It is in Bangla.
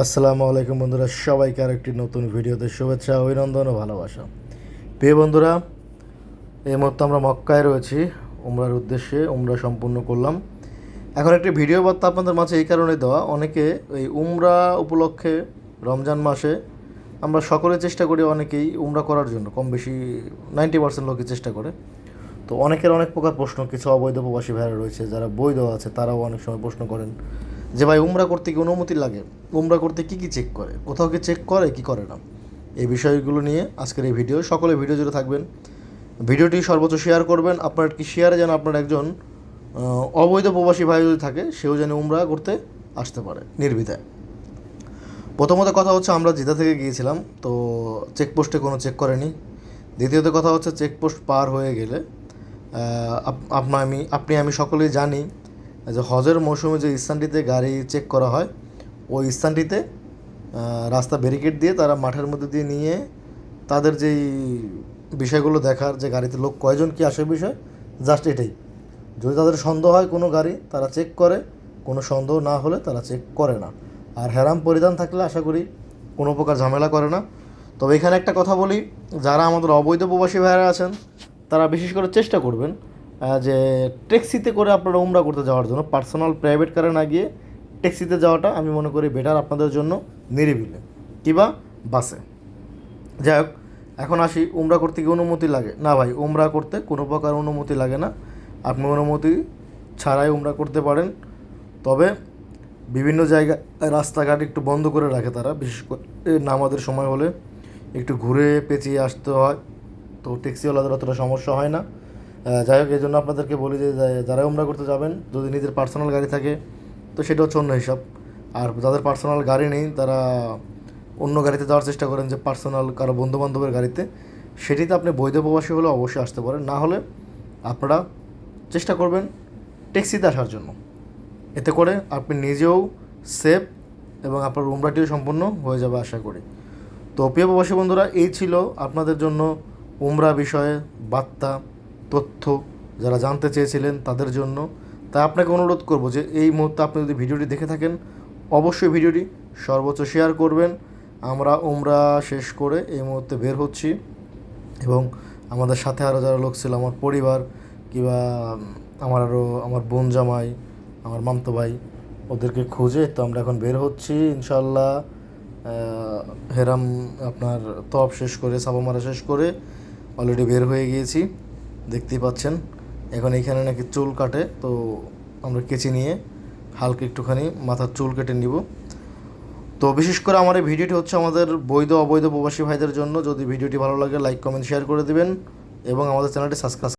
আসসালামু আলাইকুম বন্ধুরা, সবাইকে আর একটি নতুন ভিডিওতে শুভেচ্ছা, অভিনন্দন ও ভালোবাসা। প্রিয় বন্ধুরা, এই মুহূর্তে আমরা মক্কায় রয়েছি, উমরার উদ্দেশ্যে উমরা সম্পূর্ণ করলাম। এখন একটি ভিডিও বার্তা আপনাদের মাঝে এই কারণে দেওয়া, অনেকে এই উমরা উপলক্ষে রমজান মাসে আমরা সকলে চেষ্টা করি অনেকেই উমরা করার জন্য, কম বেশি নাইনটি পার্সেন্ট লোকই চেষ্টা করে। তো অনেকের অনেক প্রকার প্রশ্ন, কিছু অবৈধ প্রবাসী ভাইরা রয়েছে, যারা বৈধ আছে, তারাও অনেক সময় প্রশ্ন করেন। যে ভাই উমরা করতে কি অনুমতি লাগে? উমরা করতে কি কি চেক করে? কোথাও কি চেক করে কি করে না? এই বিষয়গুলো নিয়ে আজকের এই ভিডিও সকলে ভিডিও জুড়ে থাকবেন। ভিডিওটি সর্বোচ্চ শেয়ার করবেন। আপনার কি শেয়ারে যেন আপনার একজন অবৈধ প্রবাসী ভাই যদি থাকে, সেও যেন উমরা করতে আসতে পারে নির্বিধায়। প্রথমত কথা হচ্ছে, আমরা জিদা থেকে গিয়েছিলাম, তো চেকপোস্টে কোনো চেক করেনি। দ্বিতীয়ত কথা হচ্ছে চেকপোস্ট পার হয়ে গেলে আমি, আপনি, আমি সকলেই জানি যে হজের মৌসুমে যে স্থানটিতে গাড়ি চেক করা হয়, ওই স্থানটিতে রাস্তা ব্যারিকেড দিয়ে তারা মাঠের মধ্যে দিয়ে নিয়ে তাদের যেই বিষয়গুলো দেখার যে গাড়িতে লোক কয়জন কি আসে বিষয় জাস্ট এটাই। যদি তাদের সন্দেহ হয় কোনো গাড়ি, তারা চেক করে, কোনো সন্দেহ না হলে তারা চেক করে না। আর হেরাম পরিধান থাকলে আশা করি কোনো প্রকার ঝামেলা করে না। তবে এখানে একটা কথা বলি, যারা আমাদের অবৈধ প্রবাসী ভাইয়েরা আছেন, তারা বিশেষ করে চেষ্টা করবেন যে ট্যাক্সিতে করে আপনারা উমরা করতে যাওয়ার জন্য পার্সোনাল প্রাইভেট কারে না গিয়ে ট্যাক্সিতে যাওয়াটা আমি মনে করি বেটার আপনাদের জন্য নিরিবিলে। কিবা বাসে। যাই হোক, এখন আসি উমরা করতে কি অনুমতি লাগে? না ভাই উমরা করতে কোনো প্রকার অনুমতি লাগে না। আপনি অনুমতি ছাড়াই উমরা করতে পারেন। তবে বিভিন্ন জায়গায় রাস্তাঘাট একটু বন্ধ করে রাখে তারা। বিশেষ করে নামাজের সময় হলে একটু ঘুরে পেঁচিয়ে আসতে হয়। তো ট্যাক্সিওয়ালাদের অতটা সমস্যা হয় না। যাই হোক এই জন্য আপনাদেরকে বলি যে যারা উমরা করতে যাবেন, যদি নিজের পার্সোনাল গাড়ি থাকে, তো সেটা হচ্ছে অন্য হিসাব। আর যাদের পার্সোনাল গাড়ি নেই, তারা অন্য গাড়িতে যাওয়ার চেষ্টা করেন যে পার্সোনাল কারও বন্ধু বান্ধবের গাড়িতে। সেটিতে আপনি বৈধ প্রবাসী হলে অবশ্যই আসতে পারেন। না হলে আপনারা চেষ্টা করবেন ট্যাক্সিতে আসার জন্য। এতে করে আপনি নিজেও সেফ এবং আপনার উমরাটিও সম্পূর্ণ হয়ে যাবে আশা করি। তো প্রিয় প্রবাসী বন্ধুরা, এই ছিল আপনাদের জন্য উমরা বিষয়ে বার্তা। তথ্য যারা জানতে চেয়েছিলেন তাদের জন্য। তাই আপনাকে অনুরোধ করব যে এই মুহূর্তে আপনি যদি ভিডিওটি দেখে থাকেন, অবশ্যই ভিডিওটি সর্বোচ্চ শেয়ার করবেন। আমরা উমরা শেষ করে এই মুহূর্তে বের হচ্ছি এবং আমাদের সাথে আরও যারা লোক ছিল, আমার পরিবার কিংবা আমার আরও আমার বোন জামাই, আমার মামতো ভাই, ওদেরকে খুঁজে তো আমরা এখন বের হচ্ছি। ইনশাল্লাহ হেরাম আপনার তপ শেষ করে সাবা মারা শেষ করে অলরেডি বের হয়ে গিয়েছি। দেখতেই পাচ্ছেন। এখন এখানে নাকি চুল কাটে, তো আমরা কেচে নিয়ে হালকা একটুখানি মাথার চুল কেটে নিব। তো বিশেষ করে আমার এই ভিডিওটি হচ্ছে আমাদের বৈধ, অবৈধ প্রবাসী ভাইদের জন্য। যদি ভিডিওটি ভালো লাগে, লাইক, কমেন্ট, শেয়ার করে দিবেন এবং আমাদের চ্যানেলটি সাবস্ক্রাইব